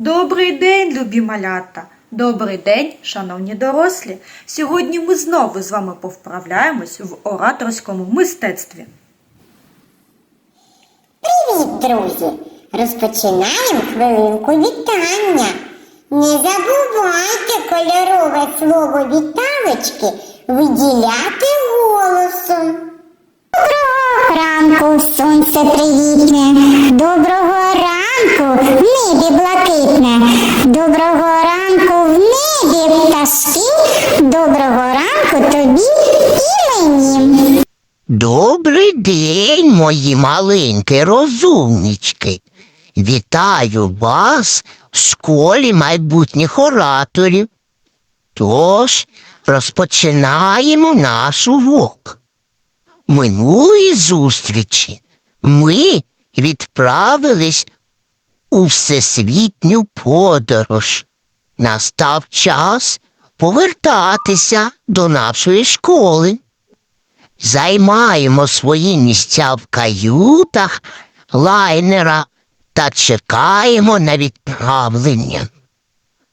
Добрий день, любі малята! Добрий день, шановні дорослі! Сьогодні ми знову з вами повправляємось в ораторському мистецтві. Привіт, друзі! Розпочинаємо хвилинку вітання. Не забувайте кольорове слово віталочки виділяти голосом. Доброго ранку, сонце привітне. День, мої маленькі розумнички. Вітаю вас в школі майбутніх ораторів. Тож розпочинаємо наш урок. Минулої зустрічі ми відправились у всесвітню подорож. Настав час повертатися до нашої школи. Займаємо свої місця в каютах лайнера та чекаємо на відправлення.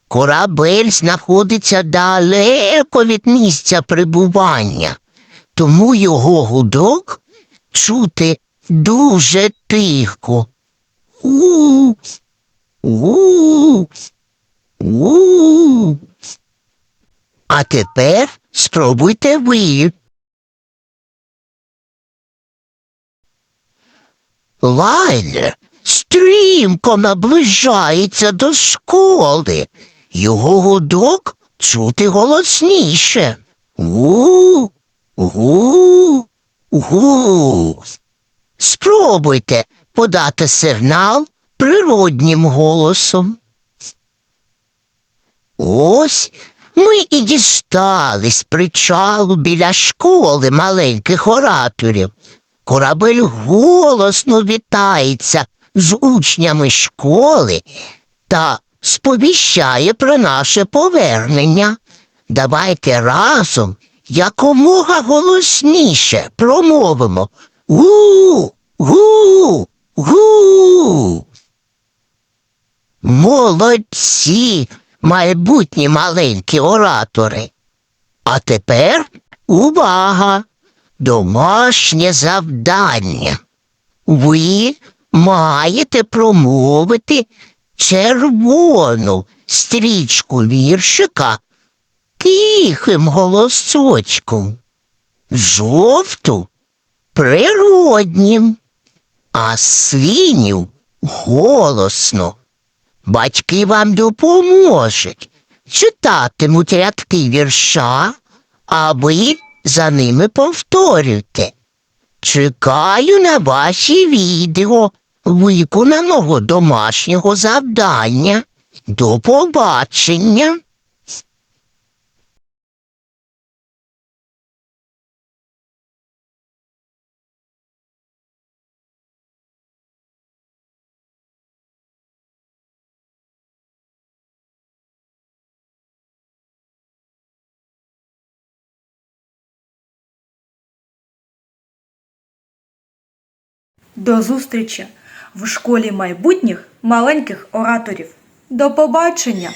Корабель знаходиться далеко від місця прибування, тому його гудок чути дуже тихо. У, у, у. А тепер спробуйте ви. Лайнер стрімко наближається до школи. Його гудок чути голосніше. Гу, гу, гу. Спробуйте подати сигнал природнім голосом. Ось ми і дістались причалу біля школи маленьких ораторів. Корабель голосно вітається з учнями школи та сповіщає про наше повернення. Давайте разом якомога голосніше промовимо гу, гу, гу. Молодці, майбутні маленькі оратори. А тепер увага! Домашнє завдання. Ви маєте промовити червону стрічку віршика тихим голосочком, жовту природнім, а синю голосно. Батьки вам допоможуть, читатимуть рядки вірша, а ви за ними повторюйте. Чекаю на ваші відео виконаного домашнього завдання. До побачення. До зустрічі в школі майбутніх маленьких ораторів. До побачення!